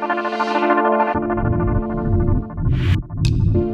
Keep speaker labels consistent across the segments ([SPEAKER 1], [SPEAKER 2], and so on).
[SPEAKER 1] Thank you.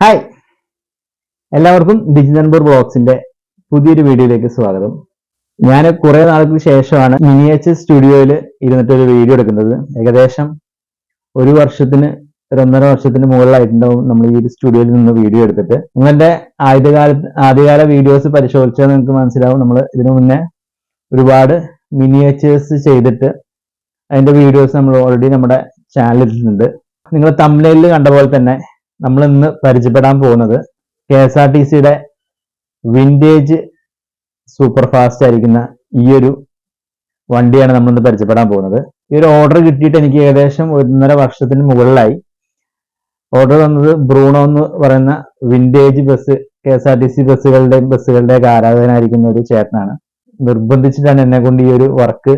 [SPEAKER 1] Hi. എല്ലാവർക്കും ഡിജിതൻപൂർ ബ്ലോഗ്സിന്റെ പുതിയൊരു വീഡിയോയിലേക്ക് സ്വാഗതം. ഞാൻ കുറെ നാൾക്ക് ശേഷമാണ് മിനിയേച്ചർ സ്റ്റുഡിയോയിൽ ഇരുന്നിട്ട് ഒരു വീഡിയോ എടുക്കുന്നത്. ഏകദേശം ഒരു വർഷത്തിന് ഒരു ഒന്നര വർഷത്തിന് മുകളിലായിട്ടുണ്ടാവും നമ്മൾ ഈ ഒരു സ്റ്റുഡിയോയിൽ നിന്ന് വീഡിയോ എടുത്തിട്ട്. നിങ്ങളുടെ ആദ്യകാല ആദ്യകാല വീഡിയോസ് പരിശോധിച്ചാൽ നിങ്ങൾക്ക് മനസ്സിലാവും. നമ്മൾ ഇതിനു മുന്നേ ഒരുപാട് മിനിയേച്ചേഴ്സ് ചെയ്തിട്ട് അതിന്റെ വീഡിയോസ് നമ്മൾ ഓൾറെഡി നമ്മുടെ ഇട്ടിട്ടുണ്ട്. നിങ്ങൾ തമിഴ്നയിൽ കണ്ട പോലെ തന്നെ നമ്മൾ ഇന്ന് പരിചയപ്പെടാൻ പോകുന്നത് കെ എസ് ആർ ടി സിയുടെ വിന്റേജ് സൂപ്പർ ഫാസ്റ്റ് ആയിരിക്കുന്ന ഈ ഒരു വണ്ടിയാണ് നമ്മൾ ഇന്ന് പരിചയപ്പെടാൻ പോകുന്നത്. ഈ ഒരു ഓർഡർ കിട്ടിയിട്ട് എനിക്ക് ഏകദേശം ഒന്നര വർഷത്തിന് മുകളിലായി. ഓർഡർ വന്നത് ബ്രൂണോ എന്ന് പറയുന്ന vintage bus K S R T C ബസ്സുകളുടെയും ബസ്സുകളുടെയൊക്കെ ആരാധകനായിരിക്കുന്ന ഒരു ചേട്ടനാണ്. നിർബന്ധിച്ചിട്ടാണ് എന്നെ കൊണ്ട് ഈ ഒരു വർക്ക്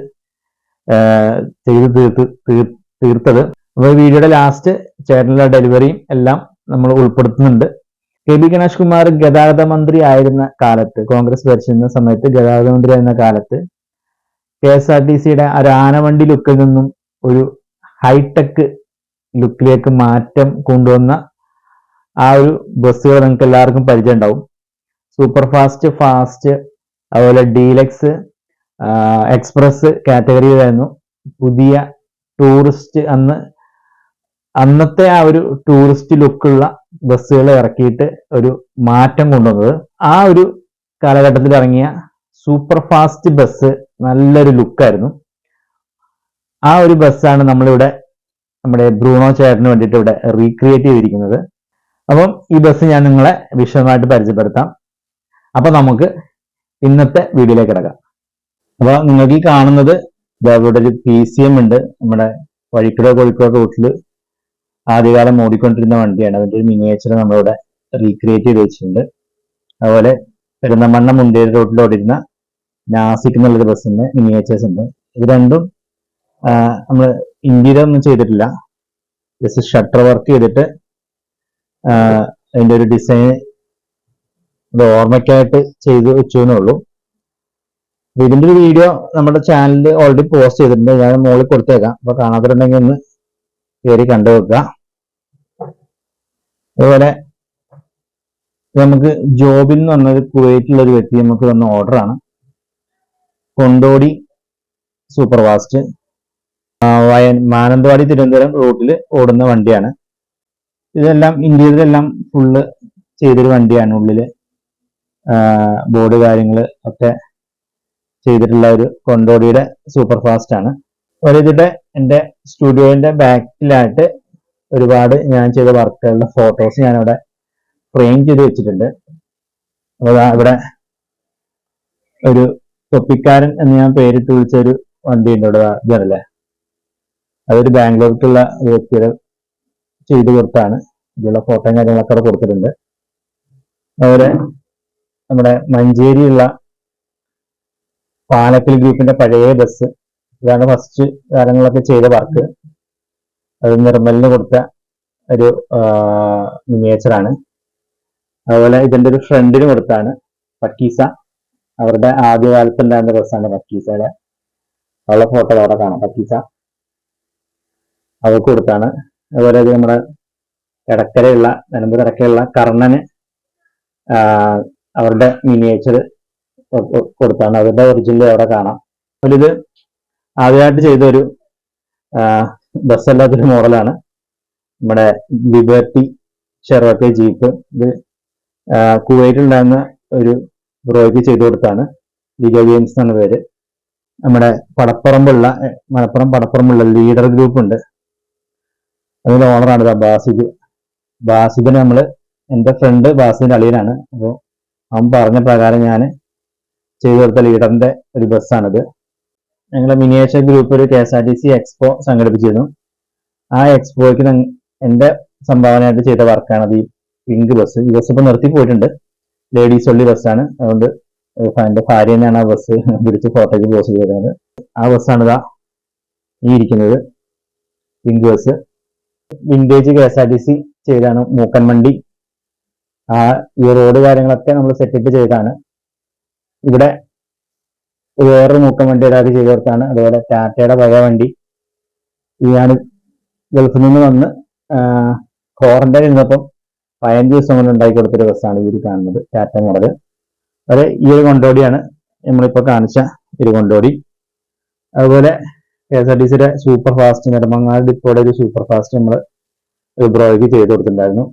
[SPEAKER 1] ചെയ്ത് തീർത്ത് തീർ- തീർത്തത്. അപ്പോൾ വീഡിയോയുടെ ലാസ്റ്റ് ചേട്ടനുള്ള ഡെലിവറിയും എല്ലാം നമ്മൾ ഉൾപ്പെടുത്തുന്നുണ്ട്. കെ ബി ഗണേഷ് കുമാർ ഗതാഗത മന്ത്രി ആയിരുന്ന കാലത്ത് കോൺഗ്രസ് ഭരിച്ചിരുന്ന സമയത്ത് ഗതാഗത മന്ത്രി ആയിരുന്ന കാലത്ത് കെ എസ് ആർ ടി സിയുടെ ഒരു ആനവണ്ടി ലുക്കിൽ നിന്നും ഒരു ഹൈടെക് ലുക്കിലേക്ക് മാറ്റം കൊണ്ടുവന്ന ആ ഒരു ബസ്സുകൾ നിങ്ങൾക്ക് എല്ലാവർക്കും പരിചയം ഉണ്ടാവും സൂപ്പർ ഫാസ്റ്റ് ഫാസ്റ്റ് അതുപോലെ ഡീലക്സ് എക്സ്പ്രസ് കാറ്റഗറിയിലായിരുന്നു പുതിയ ടൂറിസ്റ്റ് അന്ന് അന്നത്തെ ആ ഒരു ടൂറിസ്റ്റ് ലുക്കുള്ള ബസ്സുകൾ ഇറക്കിയിട്ട് ഒരു മാറ്റം കൊണ്ടുവന്നത്. ആ ഒരു കാലഘട്ടത്തിൽ ഇറങ്ങിയ സൂപ്പർ ഫാസ്റ്റ് ബസ് നല്ലൊരു ലുക്കായിരുന്നു ആ ഒരു ബസ്സാണ് നമ്മളിവിടെ നമ്മുടെ ബ്രൂണോ ചേട്ടന് വേണ്ടിയിട്ട് ഇവിടെ റീക്രിയേറ്റ് ചെയ്തിരിക്കുന്നത്. അപ്പം ഈ ബസ് ഞാൻ നിങ്ങളെ വിശദമായിട്ട് പരിചയപ്പെടുത്താം. അപ്പൊ നമുക്ക് ഇന്നത്തെ വീഡിയോയിലേക്ക് കിടക്കാം. അപ്പൊ നിങ്ങൾക്ക് ഈ കാണുന്നത് ഇവിടെ ഒരു പി സി എം ഉണ്ട്. നമ്മുടെ വഴിക്കട കോഴിക്കോട് റൂട്ടിൽ ആദ്യകാലം ഓടിക്കൊണ്ടിരുന്ന വണ്ടിയാണ്. അതിന്റെ ഒരു മിനിയേച്ചർ നമ്മളിവിടെ റീക്രിയേറ്റ് ചെയ്ത് വെച്ചിട്ടുണ്ട്. അതുപോലെ പെരുന്തമണ്ണ മുണ്ടേരി റോഡിൽ ഓടിയിരുന്ന നാസിക് എന്നുള്ളൊരു ബസ്സിന്റെ മിനിയേച്ചേഴ്സ് ഉണ്ട്. ഇത് രണ്ടും നമ്മൾ ഇന്ത്യയിൽ ഒന്നും ചെയ്തിട്ടില്ല. ജസ്റ്റ് ഷട്ടർ വർക്ക് ചെയ്തിട്ട് അതിന്റെ ഒരു ഡിസൈൻ ഓർമ്മയ്ക്കായിട്ട് ചെയ്ത് വെച്ചു എന്നേ ഉള്ളൂ. അപ്പൊ ഇതിന്റെ ഒരു വീഡിയോ നമ്മുടെ ചാനലിൽ ഓൾറെഡി പോസ്റ്റ് ചെയ്തിട്ടുണ്ട്. ഞാൻ മുകളിൽ കൊടുത്തേക്കാം. അപ്പൊ കാണാത്തിട്ടുണ്ടെങ്കിൽ ഒന്ന് കയറി കണ്ടു വെക്കുക അതുപോലെ നമുക്ക് ജോബിൻ എന്ന് പറഞ്ഞൊരു കുവൈറ്റിലുള്ള ഒരു വ്യക്തി നമുക്ക് തന്ന ഓർഡറാണ് കൊണ്ടോടി സൂപ്പർ വയൻ വയ മാനന്തവാടി തിരുവനന്തപുരം റൂട്ടിൽ ഓടുന്ന വണ്ടിയാണ്. ഇതെല്ലാം ഇന്ത്യയിലെല്ലാം ഫുള്ള് ചെയ്തൊരു വണ്ടിയാണ് ഉള്ളിൽ. ബോർഡ് കാര്യങ്ങൾ ഒക്കെ ചെയ്തിട്ടുള്ള ഒരു കൊണ്ടോടിയുടെ സൂപ്പർ ഫാസ്റ്റ് ആണ്. അതുപോലെ ഇതിന്റെ എന്റെ സ്റ്റുഡിയോന്റെ ബാക്കിലായിട്ട് ഒരുപാട് ഞാൻ ചെയ്ത വർക്കുകളുടെ ഫോട്ടോസ് ഞാൻ അവിടെ ഫ്രെയിം ചെയ്ത് വെച്ചിട്ടുണ്ട്. അപ്പോൾ ഇവിടെ ഒരു തൊപ്പിക്കാരൻ എന്ന് ഞാൻ പേരിട്ട് വിളിച്ച ഒരു വണ്ടി ഉണ്ട് ഇവിടെ ഇതല്ലേ? അതൊരു ബാംഗ്ലൂർക്കുള്ള വ്യക്തിയുടെ ചെയ്ത് കൊടുത്താണ്. ഇതിലുള്ള ഫോട്ടോയും കാര്യങ്ങളൊക്കെ കൊടുത്തിട്ടുണ്ട്. അതുപോലെ നമ്മുടെ മഞ്ചേരിയുള്ള പാലക്കൽ ഗ്രൂപ്പിന്റെ പഴയ ബസ് ഇതാണ് ഫസ്റ്റ് കാലങ്ങളൊക്കെ ചെയ്ത വർക്ക് അത് നിർമ്മലിന് കൊടുത്ത ഒരു മിനിയേച്ചറാണ് അതുപോലെ ഇതിന്റെ ഒരു ഫ്രണ്ടിന് കൊടുത്താണ് പക്കീസ. അവരുടെ ആദ്യകാലത്ത് ഉണ്ടായിരുന്ന ബസ്സാണ് പക്കീസയുടെ. ഉള്ള ഫോട്ടോ അവിടെ കാണാം പക്കീസ. അവർക്ക് കൊടുത്താണ്. അതുപോലെ ഇത് നമ്മുടെ ഇടക്കരയുള്ള നിലമ്പൂർ ഇടക്കരയുള്ള കർണന് അവരുടെ മിനിയേച്ചർ കൊടുത്താണ്. അവരുടെ ഒറിജിനൽ അവിടെ കാണാം. അപ്പോൾ ഇത് ആദ്യമായിട്ട് ചെയ്തൊരു ബസ് അല്ലാത്തൊരു മോഡലാണ്. നമ്മുടെ ലിബർട്ടി ഷെർവക്കെ ജീപ്പ് ഇത് കുവൈറ്റിലുണ്ടായിരുന്ന ഒരു ബ്രോയ്ക്ക് ചെയ്തു കൊടുത്താണ്. ലിജോ ഗെയിംസ് എന്നാണ് പേര്. നമ്മുടെ പടപ്പുറമ്പുള്ള മലപ്പുറം പടപ്പുറമ്പുള്ള ലീഡർ ഗ്രൂപ്പ് ഉണ്ട്. അതിന്റെ ഓണറാണ് ബാസിദ് ബാസിദിനെ നമ്മൾ എന്റെ ഫ്രണ്ട് ബാസിദിന്റെ അളിയനാണ്. അപ്പോൾ അവൻ പറഞ്ഞ പ്രകാരം ഞാൻ ചെയ്തു കൊടുത്ത ലീഡറിന്റെ ഒരു ബസ്സാണിത്. ഞങ്ങളുടെ മിനിയേച്ചർ ഗ്രൂപ്പ് ഒരു K S R T C expo സംഘടിപ്പിച്ചിരുന്നു. ആ എക്സ്പോയ്ക്ക് എന്റെ സംഭാവനയായിട്ട് ചെയ്ത വർക്കാണ് ഈ പിങ്ക് ബസ് ഈ ബസ് ഇപ്പൊ നിർത്തി പോയിട്ടുണ്ട്. ലേഡീസ് ഒള്ളി ബസ്സാണ് അതുകൊണ്ട് എന്റെ ഭാര്യ തന്നെയാണ് ആ ബസ് പിടിച്ച് ഫോട്ടോയ്ക്ക് പോസ്റ്റ് ചെയ്തിരുന്നത്. ആ ബസ്സാണ് ഇതാ ഈ ഇരിക്കുന്നത്. Pink bus vintage K S R T C ചെയ്താണ് മൂക്കൻമണ്ടി. ആ ഈ റോഡ് കാര്യങ്ങളൊക്കെ നമ്മൾ സെറ്റപ്പ് ചെയ്താണ് ഇവിടെ വേറൊരു മൂക്കം വണ്ടി ഒരാൾക്ക് ചെയ്തു കൊടുത്താണ് അതുപോലെ ടാറ്റയുടെ പഴയ വണ്ടി. ഞാൻ ഗൾഫിൽ നിന്ന് വന്ന് ക്വാറന്റൈൻ ഇരുന്നപ്പം പതിനഞ്ച് ദിവസം കൊണ്ട് ഉണ്ടാക്കി കൊടുത്തൊരു ബസ്സാണ് ഈ കാണുന്നത് ടാറ്റ മോഡൽ. അത് ഈ ഒരു കൊണ്ടോടിയാണ് നമ്മളിപ്പോൾ കാണിച്ച ഒരു കൊണ്ടോടി. അതുപോലെ കെ എസ് ആർ ടി സിയുടെ സൂപ്പർ ഫാസ്റ്റ് നെടുമങ്ങാട് ഡിപ്പോയുടെ ഒരു സൂപ്പർ ഫാസ്റ്റ് നമ്മൾ ബ്രോയ്ക്ക് ചെയ്ത് കൊടുത്തിട്ടുണ്ടായിരുന്നു.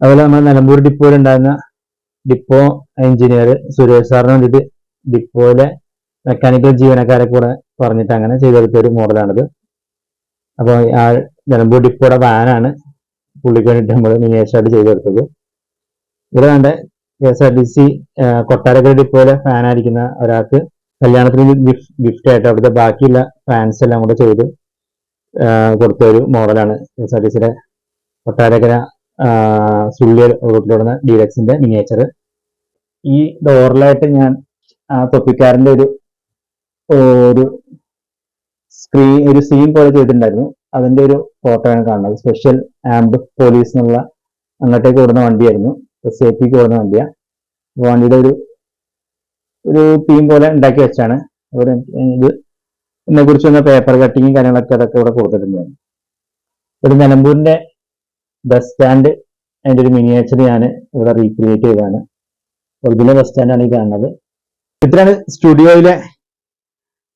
[SPEAKER 1] അതുപോലെ നമ്മൾ നിലമ്പൂർ ഡിപ്പോയിൽ ഉണ്ടായിരുന്ന ഡിപ്പോ എഞ്ചിനീയർ സുരേഷ് സാറിന് വേണ്ടിയിട്ട് ഡിപ്പോയിലെ മെക്കാനിക്കൽ ജീവനക്കാരെ കൂടെ പറഞ്ഞിട്ട് അങ്ങനെ ചെയ്തെടുത്ത ഒരു മോഡലാണിത്. അപ്പോൾ ആ നിലമ്പൂർ ഡിപ്പോയുടെ വാനാണ് പുള്ളിക്ക് വേണ്ടിയിട്ട് നമ്മൾ മിനിയേച്ചറായിട്ട് ചെയ്തെടുത്തത്. ഇവിടെ കണ്ട K S R T C Kottarakkara ഡിപ്പോയിലെ ഫാനായിരിക്കുന്ന ഒരാൾക്ക് കല്യാണത്തിന് ഗിഫ്റ്റ് ആയിട്ട് അവിടുത്തെ ബാക്കിയുള്ള ഫാൻസ് എല്ലാം കൂടെ ചെയ്ത് കൊടുത്ത ഒരു മോഡലാണ് കെ എസ് ആർ ടി സിയുടെ കൊട്ടാരക്കര സുള്ളിയ റൂട്ടിലോടുന്ന ഡീലക്സിന്റെ മിനിയേച്ചർ ഈ ഡോറിലായിട്ട് ഞാൻ ആ ഒരു ഒരു സ്ക്രീൻ ഒരു സീൻ പോലെ ചെയ്തിട്ടുണ്ടായിരുന്നു. അതിന്റെ ഒരു ഫോട്ടോയാണ് കാണുന്നത്. സ്പെഷ്യൽ ആംബ് പോലീസ് എന്നുള്ള അങ്ങോട്ടേക്ക് ഓടുന്ന വണ്ടിയായിരുന്നു. എസ് എ പിക്ക് ഓടുന്ന വണ്ടിയാണ് വണ്ടിയുടെ ഒരു ഒരു തീം പോലെ ഉണ്ടാക്കി വെച്ചാണ് അവിടെ ഇത് ഇതിനെ കുറിച്ച് പേപ്പർ കട്ടിങ്ങും കാര്യങ്ങളൊക്കെ അതൊക്കെ ഇവിടെ കൊടുത്തിട്ടുണ്ടായിരുന്നു. ഒരു നിലമ്പൂരിന്റെ ബസ് സ്റ്റാൻഡ് അതിന്റെ ഒരു മിനിയേച്ചർ ഞാൻ ഇവിടെ റീക്രിയേറ്റ് ചെയ്തതാണ്. ഒറിജിനൽ ബസ് സ്റ്റാൻഡാണ് ഈ കാണുന്നത്. ഇത്രയാണ് സ്റ്റുഡിയോയിലെ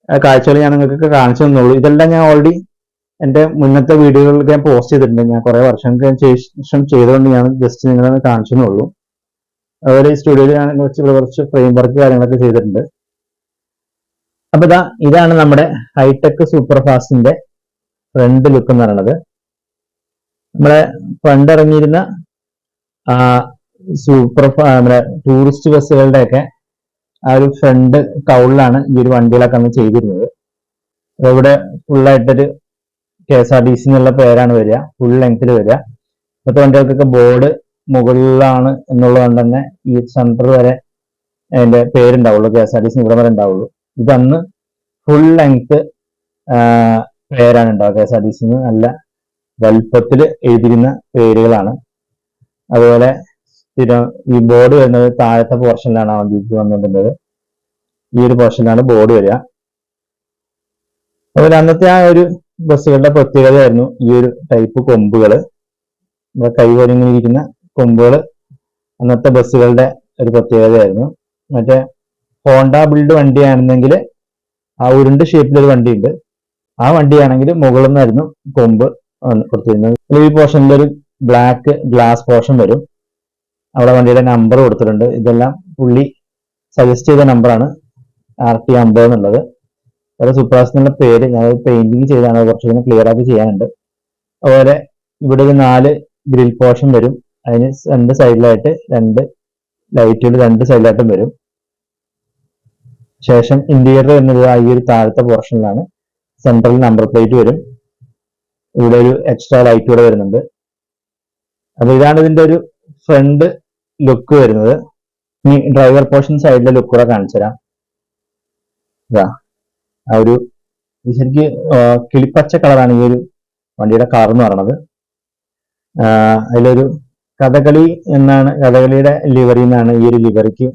[SPEAKER 1] കാഴ്ചകൾ ഞാൻ നിങ്ങൾക്ക് കാണിച്ചു തന്നുള്ളൂ. ഇതെല്ലാം ഞാൻ ഓൾറെഡി എന്റെ മുന്നത്തെ വീഡിയോകളിലൊക്കെ ഞാൻ പോസ്റ്റ് ചെയ്തിട്ടുണ്ട്. ഞാൻ കുറേ വർഷങ്ങൾക്ക് ശേഷം ചെയ്തുകൊണ്ട് ഞാൻ ജസ്റ്റ് നിങ്ങളെ കാണിച്ചു തന്നുള്ളൂ. അതുപോലെ ഈ സ്റ്റുഡിയോയിൽ ഞാൻ കുറച്ച് കുറച്ച് ഫ്രെയിം വർക്ക് കാര്യങ്ങളൊക്കെ ചെയ്തിട്ടുണ്ട്. അപ്പൊ ഇതാ ഇതാണ് നമ്മുടെ ഹൈടെക് സൂപ്പർ ഫാസ്റ്റിന്റെ ഫ്രണ്ട് ലുക്ക് എന്ന് പറയുന്നത്. നമ്മളെ പണ്ട് ഇറങ്ങിയിരുന്ന സൂപ്പർ നമ്മുടെ ടൂറിസ്റ്റ് ബസ്സുകളുടെ ഒക്കെ ആ ഒരു ഫ്രണ്ട് കൗളിലാണ് ഈ ഒരു വണ്ടികളൊക്കെ അന്ന് ചെയ്തിരുന്നത്. ഇവിടെ ഫുള്ളായിട്ടൊരു K S R T C എന്നുള്ള പേരാണ് വരിക ഫുൾ ലെങ്ത്തിൽ വരിക. ഇപ്പോഴത്തെ വണ്ടികൾക്കൊക്കെ ബോർഡ് മുകളിലാണ് എന്നുള്ളതുകൊണ്ട് തന്നെ ഈ സെന്റർ വരെ അതിന്റെ പേരുണ്ടാവുള്ളൂ K S R T C ഇവിടെ വരെ ഉണ്ടാവുള്ളൂ. ഇതന്ന് ഫുൾ ലെങ്ത് പേരാണ് ഉണ്ടാവുക K S R T C നല്ല വലുപ്പത്തിൽ എഴുതിയിരുന്ന പേരുകളാണ്. അതുപോലെ സ്ഥിരം ഈ ബോർഡ് വരുന്നത് താഴത്തെ പോർഷനിലാണ് ആ വണ്ടിക്ക് വന്നിട്ടുള്ളത്. ഈ ഒരു പോർഷനിലാണ് ബോർഡ് വരിക. അതുപോലെ അന്നത്തെ ആ ഒരു ബസ്സുകളുടെ പ്രത്യേകതയായിരുന്നു ഈ ഒരു ടൈപ്പ് കൊമ്പുകൾ നമ്മുടെ കൈവരങ്ങിയിരിക്കുന്ന കൊമ്പുകൾ അന്നത്തെ ബസ്സുകളുടെ ഒരു പ്രത്യേകതയായിരുന്നു. മറ്റേ ഹോണ്ട ബിൽഡ് വണ്ടിയാണെന്നെങ്കിൽ ആ ഉരുണ്ട് ഷേപ്പിലൊരു വണ്ടിയുണ്ട്. ആ വണ്ടിയാണെങ്കിൽ മുകളിൽ നിന്നായിരുന്നു കൊമ്പ്. കൊടുത്തിരുന്നത്. ഈ പോർഷനിൽ ഒരു ബ്ലാക്ക് ഗ്ലാസ് പോർഷൻ വരും. അവിടെ വണ്ടിയുടെ നമ്പർ കൊടുത്തിട്ടുണ്ട്. ഇതെല്ലാം പുള്ളി സജസ്റ്റ് ചെയ്ത നമ്പറാണ് ആർ ടി അമ്പത് എന്നുള്ളത്. അതുപോലെ സുപ്രാസ് പേര്. ഞാൻ പെയിന്റിങ് ചെയ്താണ്. കുറച്ചുകൂടി ക്ലിയർ ആക്കി ചെയ്യാനുണ്ട്. അതുപോലെ ഇവിടെ ഒരു നാല് ഗ്രിൽ പോർഷൻ വരും. അതിന് രണ്ട് സൈഡിലായിട്ട് രണ്ട് ലൈറ്റുകൾ രണ്ട് സൈഡിലായിട്ടും വരും. ശേഷം ഇന്റീരിയർ വരുന്നത് ഈ ഒരു താഴത്തെ പോർഷനിലാണ് സെൻട്രൽ നമ്പർ പ്ലേറ്റ് വരും. ഇവിടെ ഒരു എക്സ്ട്രാ ലൈറ്റ് കൂടെ വരുന്നുണ്ട്. അപ്പൊ ഇതാണ് ഇതിന്റെ ഒരു ഫ്രണ്ട് ലുക്ക് വരുന്നത്. ഇനി ഡ്രൈവർ പോർഷൻ സൈഡിലെ ലുക്ക് കൂടെ കാണിച്ചു തരാം. ഇതാ ആ ഒരു ശരിക്ക് കിളിപ്പച്ച കളറാണ് ഈ ഒരു വണ്ടിയുടെ കളർ എന്ന് പറയുന്നത്. ആ, അതിലൊരു കഥകളി എന്നാണ് കഥകളിയുടെ ലിവറി എന്നാണ് ഈ ഒരു ലിവറിക്ക്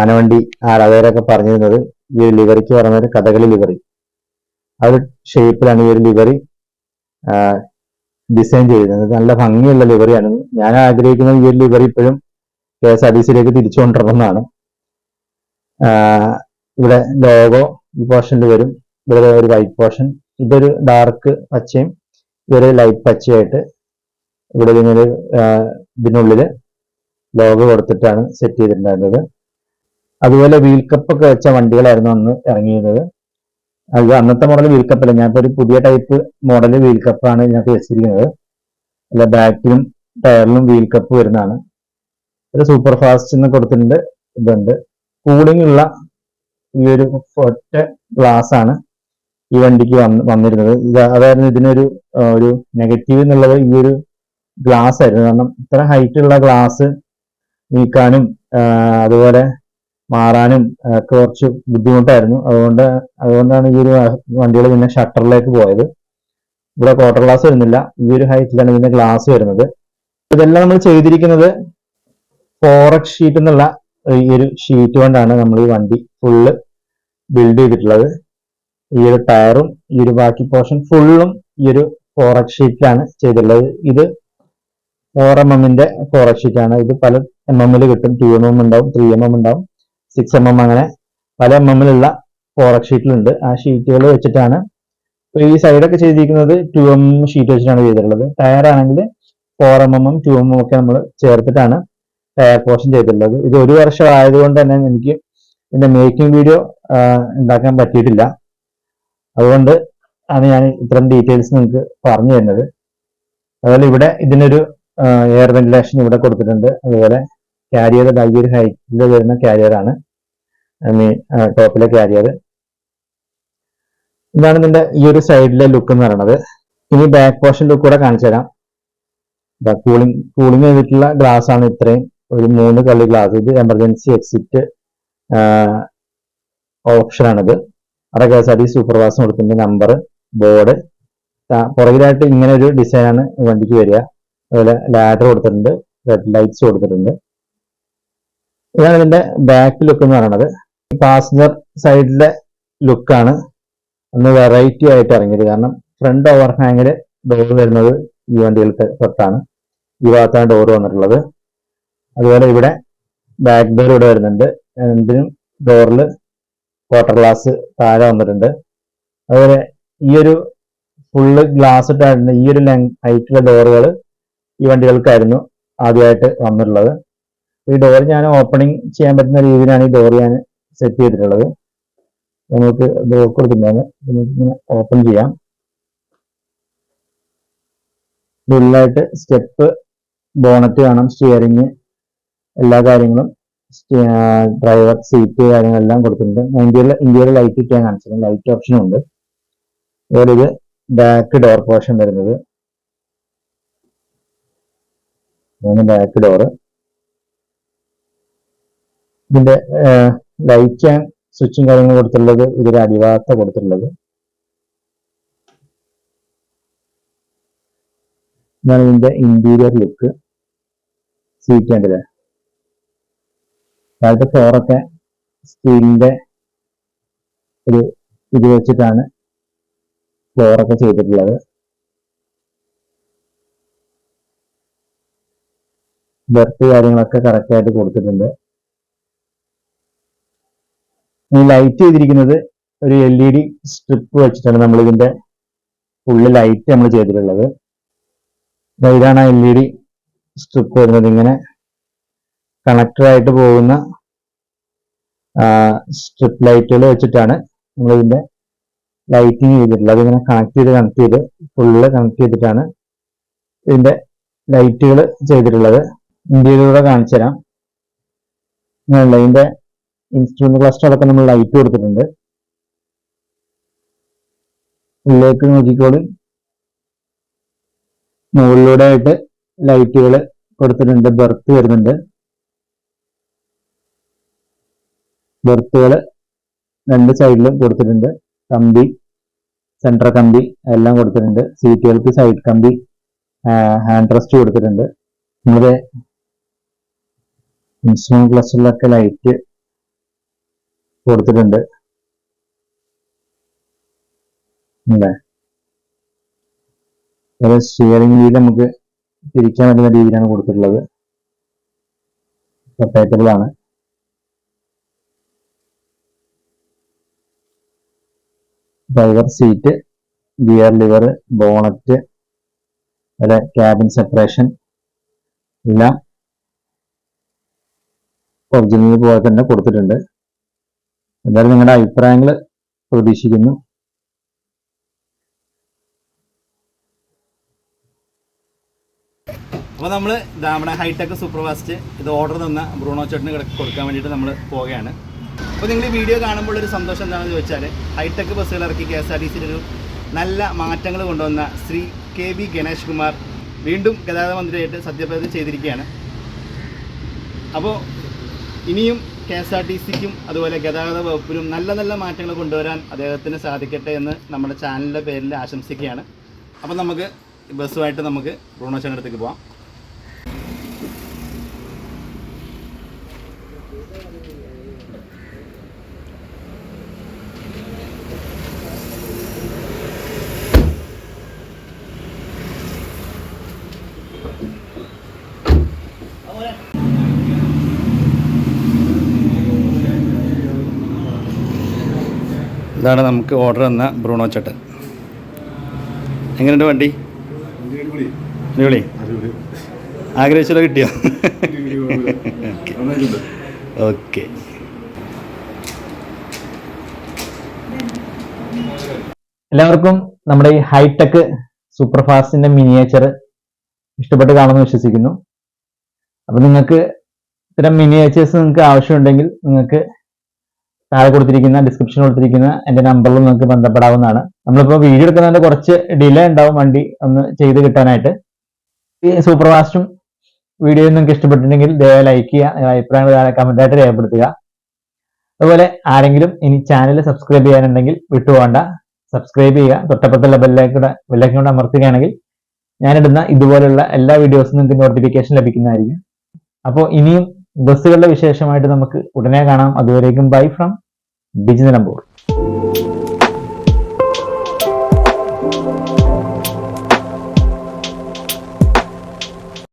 [SPEAKER 1] ആനവണ്ടി ആരാധകരൊക്കെ പറഞ്ഞിരുന്നത്. ഈ ഒരു ലിവറിക്ക് പറഞ്ഞത് കഥകളി ലിവറി ആ ഒരു ഷേപ്പിലാണ് ഈ ഒരു ലിവറി ഡിസൈൻ ചെയ്തിരുന്നത്. നല്ല ഭംഗിയുള്ള ലിവറിയാണ് ഞാൻ ആഗ്രഹിക്കുന്നത് ഈ ഒരു ലിവറി ഇപ്പോഴും കെ എസ് ആർ ടി സിയിലേക്ക് തിരിച്ചു കൊണ്ടുവരണമെന്നാണ് ആഹ് ഇവിടെ ലോഗോ ഈ പോർഷനിൽ വരും. ഇവിടെ ഒരു വൈറ്റ് പോർഷൻ ഇതൊരു ഡാർക്ക് പച്ചയും ഇതൊരു ലൈറ്റ് പച്ചയായിട്ട് ഇവിടെ ഇങ്ങനെ ഇതിനുള്ളിൽ ലോഗോ കൊടുത്തിട്ടാണ് സെറ്റ് ചെയ്തിട്ടുണ്ടായിരുന്നത്. അതുപോലെ വീൽ കപ്പൊക്കെ വെച്ച വണ്ടികളായിരുന്നു അന്ന് ഇറങ്ങിയിരുന്നത്. അത് അന്നത്തെ മോഡൽ വീൽ കപ്പല്ല ഞാൻ ഒരു പുതിയ ടൈപ്പ് മോഡൽ വീൽ കപ്പാണ് ഞാൻ വെച്ചിരിക്കുന്നത്. അല്ല ബാക്കിലും ടയറിലും വീൽ കപ്പ് വരുന്നതാണ്. ഒരു സൂപ്പർ ഫാസ്റ്റ് എന്ന് കൊടുത്തിട്ടുണ്ട്. ഇതുണ്ട്. കൂളിംഗ് ഉള്ള ഈ ഒരു ഒറ്റ ഗ്ലാസ് ആണ് ഈ വണ്ടിക്ക് വന്ന് വന്നിരുന്നത്. ഇത് അതായിരുന്നു ഇതിനൊരു ഒരു നെഗറ്റീവ് എന്നുള്ളത് ഈ ഒരു ഗ്ലാസ് ആയിരുന്നു. കാരണം ഇത്ര ഹൈറ്റ് ഉള്ള ഗ്ലാസ് നീക്കാനും അതുപോലെ മാറാനും ഒക്കെ കുറച്ച് ബുദ്ധിമുട്ടായിരുന്നു. അതുകൊണ്ട് അതുകൊണ്ടാണ് ഈ ഒരു വണ്ടികൾ പിന്നെ ഷട്ടറിലേക്ക് പോയത്. ഇവിടെ ക്വാർട്ടർ ഗ്ലാസ് വരുന്നില്ല. ഈ ഒരു ഹൈറ്റിലാണ് ഇതിന്റെ ഗ്ലാസ് വരുന്നത്. ഇതെല്ലാം നമ്മൾ ചെയ്തിരിക്കുന്നത് ഫോറക് ഷീറ്റ് എന്നുള്ള ഈ ഒരു ഷീറ്റ് കൊണ്ടാണ് നമ്മൾ ഈ വണ്ടി ഫുള്ള് ബിൽഡ് ചെയ്തിട്ടുള്ളത്. ഈ ഒരു ടയറും ഈ ഒരു ബാക്കി പോർഷൻ ഫുള്ളും ഈ ഒരു ഫോറക് ഷീറ്റിലാണ് ചെയ്തിട്ടുള്ളത്. ഇത് ഫോർ എം എമ്മിന്റെ ഫോറക് ഷീറ്റാണ് ഇത് പല എം എമ്മിൽ കിട്ടും. ടു എം എം ഉണ്ടാവും ത്രീ എം എം ഉണ്ടാവും. സിക്സ് എം എം അങ്ങനെ പല എം എമ്മിലുള്ള ഫോറക് ഷീറ്റിലുണ്ട് ആ ഷീറ്റുകൾ വെച്ചിട്ടാണ് ഇപ്പൊ ഈ സൈഡൊക്കെ ചെയ്തിരിക്കുന്നത് ടു എം ഷീറ്റ് വെച്ചിട്ടാണ് ചെയ്തിട്ടുള്ളത്. ടയർ ആണെങ്കിൽ ഫോർ എം എമ്മും ടു എം എം ഒക്കെ നമ്മൾ ചേർത്തിട്ടാണ് ടയർ പോർഷൻ ചെയ്തിട്ടുള്ളത്. ഇത് ഒരു വർഷം ആയതുകൊണ്ട് തന്നെ എനിക്ക് ഇതിന്റെ മേക്കിംഗ് വീഡിയോ ഉണ്ടാക്കാൻ പറ്റിയിട്ടില്ല. അതുകൊണ്ട് ആണ് ഞാൻ ഇത്തരം ഡീറ്റെയിൽസ് നിങ്ങൾക്ക് പറഞ്ഞു തരുന്നത്. അതുപോലെ ഇവിടെ ഇതിനൊരു എയർ വെന്റിലേഷൻ ഇവിടെ കൊടുത്തിട്ടുണ്ട്. അതുപോലെ കാരിയർ ഈ ഹൈറ്റിൽ വരുന്ന കാരിയർ ആണ്. ടോപ്പിലെ കാരിയർ ഇതാണ് ഇതിന്റെ ഈ ഒരു സൈഡിലെ ലുക്ക് എന്ന് പറയുന്നത്. ഇനി ബാക്ക് പോർഷൻ ലുക്ക് കൂടെ കാണിച്ചു തരാം. കൂളിംഗ് കൂളിംഗ് ചെയ്തിട്ടുള്ള ഗ്ലാസ് ആണ് ഇത്രയും. ഒരു മൂന്ന് കള്ളി ഗ്ലാസ് ഇത് എമർജൻസി എക്സിറ്റ് ഓപ്ഷൻ ആണിത്. അവിടെ കെ എസ് ആർ ടി സൂപ്പർവാസം കൊടുക്കുന്ന നമ്പർ ബോർഡ് പുറകിലായിട്ട് ഇങ്ങനെ ഒരു ഡിസൈനാണ് വണ്ടിക്ക് വരിക. അതുപോലെ ലാഡർ കൊടുത്തിട്ടുണ്ട്. റെഡ് ലൈറ്റ്സ് കൊടുത്തിട്ടുണ്ട്. ഇതാണ് ഇതിന്റെ ബാക്ക് ലുക്ക് എന്ന് പറയുന്നത്. പാസഞ്ചർ സൈഡിലെ ലുക്കാണ് ഒന്ന് വെറൈറ്റി ആയിട്ട് ഇറങ്ങിയത്. കാരണം ഫ്രണ്ട് ഓവർ ഹാങ്ങിൽ ഡോർ വരുന്നത് ഈ വണ്ടികൾക്ക് തൊട്ടാണ്. ഈ ഭാഗത്താണ് ഡോർ വന്നിട്ടുള്ളത്. അതുപോലെ ഇവിടെ ബാക്ക് ഡോർ ഇവിടെ വരുന്നുണ്ട്. എന്തിനും ഡോറിൽ വാട്ടർ ഗ്ലാസ് താഴെ വന്നിട്ടുണ്ട്. അതുപോലെ ഈ ഒരു ഫുള്ള് ഗ്ലാസ് ഇട്ടായിരുന്ന. ഈ ഒരു ലെങ് ഹൈറ്റുള്ള ഡോറുകൾ ഈ വണ്ടികൾക്കായിരുന്നു ആദ്യമായിട്ട് വന്നിട്ടുള്ളത്. ഈ ഡോർ ഞാൻ ഓപ്പണിംഗ് ചെയ്യാൻ പറ്റുന്ന രീതിയിലാണ് ഈ ഡോർ ഞാൻ സെറ്റ് ചെയ്തിട്ടുള്ളത്. നമുക്ക് ഡോർ കൊടുത്തിട്ടുണ്ടായിരുന്നു. നമുക്ക് ഓപ്പൺ ചെയ്യാം. ഫുള്ളായിട്ട് സ്റ്റെപ്പ് ബോണറ്റ് കാണാം സ്റ്റിയറിങ് എല്ലാ കാര്യങ്ങളും ഡ്രൈവർ സീറ്റ് കാര്യങ്ങളെല്ലാം കൊടുത്തിട്ടുണ്ട്. ഇന്ത്യയിൽ ഇന്ത്യയിൽ ലൈറ്റ് ഇട്ടാൻ കാണിച്ചിട്ടുണ്ട് ലൈറ്റ് ഓപ്ഷനും ഉണ്ട്. അതുപോലെ ഇത് ബാക്ക് ഡോർ പോർഷൻ വരുന്നത്. ബാക്ക് ഡോറ് ഇതിന്റെ ലൈറ്റ് സ്വിച്ചും കാര്യങ്ങളും കൊടുത്തിട്ടുള്ളത് ഇതിൽ അടിഭാഗത്ത കൊടുത്തിട്ടുള്ളത്. ഇതാണ് ഇതിന്റെ ഇന്റീരിയർ ലുക്ക് സീറ്റ് താഴത്തെ ഫ്ലോറൊക്കെ സ്റ്റീലിന്റെ ഒരു ഇത് വെച്ചിട്ടാണ് ഫ്ലോറൊക്കെ ചെയ്തിട്ടുള്ളത്. ബെർത്ത് കാര്യങ്ങളൊക്കെ കറക്റ്റായിട്ട് കൊടുത്തിട്ടുണ്ട്. ഈ ലൈറ്റ് ചെയ്തിരിക്കുന്നത് ഒരു എൽ ഇ ഡി സ്ട്രിപ്പ് വെച്ചിട്ടാണ് നമ്മൾ ഇതിന്റെ ഫുള്ള് ലൈറ്റ് നമ്മൾ ചെയ്തിട്ടുള്ളത്. ഇതാണ് എൽ ഇ ഡി സ്ട്രിപ്പ് വരുന്നത്. ഇങ്ങനെ കണക്ടറായിട്ട് പോകുന്ന സ്ട്രിപ്പ് ലൈറ്റുകൾ വെച്ചിട്ടാണ് നമ്മൾ ഇതിന്റെ ലൈറ്റിങ് ചെയ്തിട്ടുള്ളത്. അതിങ്ങനെ കണക്ട് ചെയ്ത് കണക്ട് ചെയ്ത് ഫുള്ള് കണക്ട് ചെയ്തിട്ടാണ് ഇതിന്റെ ലൈറ്റുകൾ ചെയ്തിട്ടുള്ളത്. ഇന്ത്യയിലൂടെ കാണിച്ചു തരാം ഇതിന്റെ ഇൻസ്ട്രുമെന്റ് ക്ലസ്റ്റർ അടക്കം നമ്മൾ ലൈറ്റ് കൊടുത്തിട്ടുണ്ട്. ഉള്ളിലേക്ക് നോക്കിക്കോളും. മുകളിലൂടെ ആയിട്ട് ലൈറ്റുകൾ കൊടുത്തിട്ടുണ്ട്. ബെർത്ത് വരുന്നുണ്ട്. ബെർത്തുകൾ രണ്ട് സൈഡിലും കൊടുത്തിട്ടുണ്ട്. കമ്പി സെൻട്രൽ കമ്പി എല്ലാം കൊടുത്തിട്ടുണ്ട്. സീറ്റുകൾക്ക് സൈഡ് കമ്പി ഹാൻഡ് റെസ്റ്റ് കൊടുത്തിട്ടുണ്ട്. നമ്മുടെ ഇൻസ്ട്രുമെന്റ് ക്ലസ്റ്ററിലൊക്കെ ലൈറ്റ് കൊടുത്തിട്ടുണ്ട്. അല്ലേ? ഒരു സ്റ്റിയറിംഗ് വീൽ നമുക്ക് തിരിക്കാൻ പറ്റുന്ന രീതിയിലാണ് കൊടുത്തിട്ടുള്ളത്. റൊട്ടേറ്റബിൾ ആണ്. Driver seat gear lever bonnet അതുപോലെ ക്യാബിൻ സെപ്പറേഷൻ എല്ലാം ഒറിജിനൽ പോലെ തന്നെ കൊടുത്തിട്ടുണ്ട്. എന്തായാലും നിങ്ങളുടെ അഭിപ്രായങ്ങൾ പ്രതീക്ഷിക്കുന്നു.
[SPEAKER 2] അപ്പോൾ നമ്മൾ നമ്മുടെ ഹൈടെക് സൂപ്പർ ഫാസ്റ്റ് ഇത് ഓർഡർ തന്ന ബ്രൂണോ ചേട്ടന് കിടക്കി കൊടുക്കാൻ വേണ്ടിയിട്ട് നമ്മൾ പോവുകയാണ്. അപ്പോൾ നിങ്ങൾ ഈ വീഡിയോ കാണുമ്പോൾ ഒരു സന്തോഷം എന്താണെന്ന് ചോദിച്ചാൽ ഹൈടെക് ബസ്സുകൾ ഇറക്കി കെ എസ് ആർ ടി സിയിൽ നല്ല മാറ്റങ്ങൾ കൊണ്ടുവന്ന ശ്രീ കെ ബി ഗണേഷ് കുമാർ വീണ്ടും ഗതാഗത മന്ത്രിയായിട്ട് സത്യപ്രതിജ്ഞ ചെയ്തിരിക്കുകയാണ്. അപ്പോൾ ഇനിയും കെ എസ് ആർ ടി സിക്കും അതുപോലെ ഗതാഗത വകുപ്പിനും നല്ല നല്ല മാറ്റങ്ങൾ കൊണ്ടുവരാൻ അദ്ദേഹത്തിന് സാധിക്കട്ടെ എന്ന് നമ്മുടെ ചാനലിന്റെ പേരിൽ ആശംസിക്കുകയാണ്. അപ്പം നമുക്ക് ബസ്സുമായിട്ട് നമുക്ക് ബ്രൂണോച്ചന്റെ അടുത്തേക്ക് പോവാം. ഇതാണ് നമുക്ക് ഓർഡർ തന്ന ബ്രൂണോ ചേട്ടൻ. എങ്ങനെയുണ്ട് വണ്ടി? അടിപൊളി. ആഗ്രഹിച്ചല്ലോ കിട്ടിയോ? ഓക്കെ.
[SPEAKER 1] എല്ലാവർക്കും നമ്മുടെ ഈ ഹൈടെക് സൂപ്പർ ഫാസ്റ്റിന്റെ മിനിയേച്ചർ ഇഷ്ടപ്പെട്ട് കാണുമെന്ന് വിശ്വസിക്കുന്നു. അപ്പൊ നിങ്ങൾക്ക് ഇത്തരം മിനിയേച്ചേഴ്സ് നിങ്ങൾക്ക് ആവശ്യമുണ്ടെങ്കിൽ നിങ്ങൾക്ക് താഴെ കൊടുത്തിരിക്കുന്ന ഡിസ്ക്രിപ്ഷൻ കൊടുത്തിരിക്കുന്ന എന്റെ നമ്പറിൽ നിങ്ങൾക്ക് ബന്ധപ്പെടാവുന്നതാണ്. നമ്മളിപ്പോൾ വീഡിയോ എടുക്കുന്നതിന്റെ കുറച്ച് ഡിലേ ഉണ്ടാവും വണ്ടി ഒന്ന് ചെയ്ത് കിട്ടാനായിട്ട്. ഈ സൂപ്പർ ഫാസ്റ്റും വീഡിയോ നിങ്ങൾക്ക് ഇഷ്ടപ്പെട്ടിട്ടുണ്ടെങ്കിൽ ദയവായി ലൈക്ക് ചെയ്യുക അഭിപ്രായങ്ങൾ കമന്റ് ആയിട്ട് രേഖപ്പെടുത്തുക. അതുപോലെ ആരെങ്കിലും ഇനി ചാനൽ സബ്സ്ക്രൈബ് ചെയ്യാനുണ്ടെങ്കിൽ വിട്ടുപോകണ്ട. സബ്സ്ക്രൈബ് ചെയ്യുക. തൊട്ടപ്പുറത്തുള്ള ബെല്ലൈക്കൂടെ ബെല്ലൈക്കൻ കൂടെ അമർത്തുകയാണെങ്കിൽ ഞാനിടുന്ന ഇതുപോലുള്ള എല്ലാ വീഡിയോസും നിങ്ങൾക്ക് നോട്ടിഫിക്കേഷൻ ലഭിക്കുന്നതായിരിക്കും. അപ്പോൾ ഇനിയും ബസ്സുകളുടെ വിശേഷമായിട്ട് നമുക്ക് ഉടനെ കാണാം. അതുവരേക്കും ബൈ ഫ്രം ബിജി നിലമ്പൂർ.